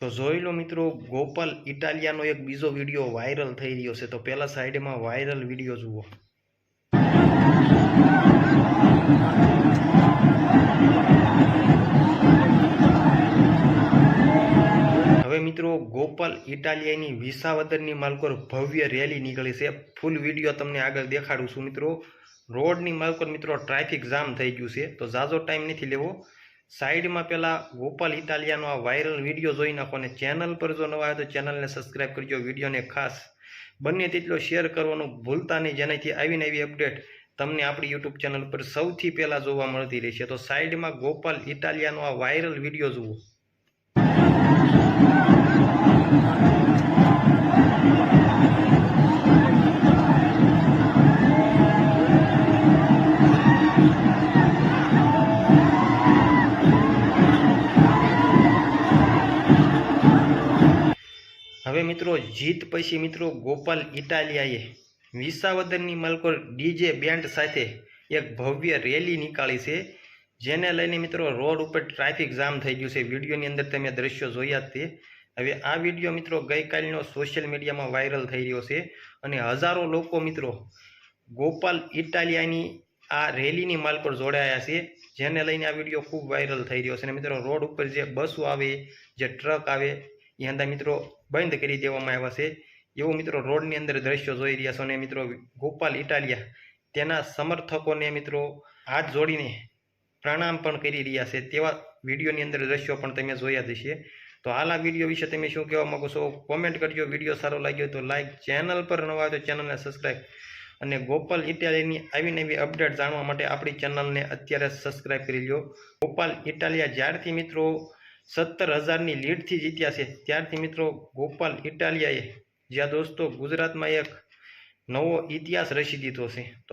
તો જોઈ લો મિત્રો, ગોપાલ ઇટાલિયાનો એક બીજો વીડિયો વાયરલ થઈ રહ્યો છે. તો પહેલાં સાઈડમાં વાયરલ વીડિયો જુઓ. હવે મિત્રો, ગોપાલ ઇટાલિયાની વિસાવદરની માલકોર ભવ્ય રેલી નીકળી છે. ફૂલ વીડિયો તમને આગળ દેખાડું છું મિત્રો. રોડની માલકોર મિત્રો ટ્રાફિક જામ થઈ ગયું છે. તો ઝાઝો ટાઈમ નથી લેવો. સાઈડમાં પહેલાં ગોપાલ ઇટાલિયાનો આ વાયરલ વીડિયો જોઈ નાખો અને ચેનલ પર જો નવા આવે તો ચેનલને સબસ્ક્રાઈબ કરજો. વિડીયોને ખાસ બંને તેટલો શેર કરવાનું ભૂલતા નહીં, જેનાથી આવીને આવી અપડેટ તમને આપણી યુટ્યુબ ચેનલ પર સૌથી પહેલાં જોવા મળતી રહેશે. તો સાઈડમાં ગોપાલ ઇટાલિયાનો આ વાયરલ વીડિયો જુઓ. હવે મિત્રો, જીત પછી મિત્રો, ગોપાલ ઇટાલિયાએ વિસાવદરની મલકોર ડીજે બેન્ડ સાથે એક ભવ્ય રેલી નીકાળી છે, જેને લઈને મિત્રો રોડ ઉપર ટ્રાફિક જામ થઈ ગયું છે. વિડીયોની અંદર તમે દ્રશ્યો જોયા જ તે હવે આ વીડિયો મિત્રો ગઈકાલનો સોશિયલ મીડિયામાં વાયરલ થઈ રહ્યો છે અને હજારો લોકો મિત્રો ગોપાલ ઇટાલિયાની આ રેલીની માલ પર જોડાયા છે, જેને લઈને આ વીડિયો ખૂબ વાયરલ થઈ રહ્યો છે. અને મિત્રો, રોડ ઉપર જે બસો આવે, જે ટ્રક આવે અંદર મિત્રો બંધ કરી દેવામાં આવ્યા છે. એવું મિત્રો રોડની અંદર દ્રશ્યો જોઈ રહ્યા છો ને મિત્રો ગોપાલ ઇટાલિયા, તેના સમર્થકોને મિત્રો હાથ જોડીને પ્રણામ પણ કરી રહ્યા છે. તેવા વિડીયોની અંદર દ્રશ્યો પણ તમે જોયા જશે તો હાલ આ વીડિયો વિશે તમે શું કહેવા માગો છો? કોમેન્ટ કરજો. વીડિયો સારો લાગ્યો તો લાઈક ચેનલ પર નવા હોય તો ચેનલને સબસ્ક્રાઈબ અને ગોપાલ ઇટાલિયાની આવી નવી અપડેટ જાણવા માટે આપણી ચેનલને અત્યારે સબસ્ક્રાઈબ કરી લો ગોપાલ ઇટાલિયા, જ્યારથી મિત્રો સત્તર હજારની લીડથી જીત્યા છે. ત્યારથી મિત્રો ગોપાલ ઇટાલિયાએ જ્યાં દોસ્તો ગુજરાતમાં એક નવો ઇતિહાસ રચી દીધો છે. તો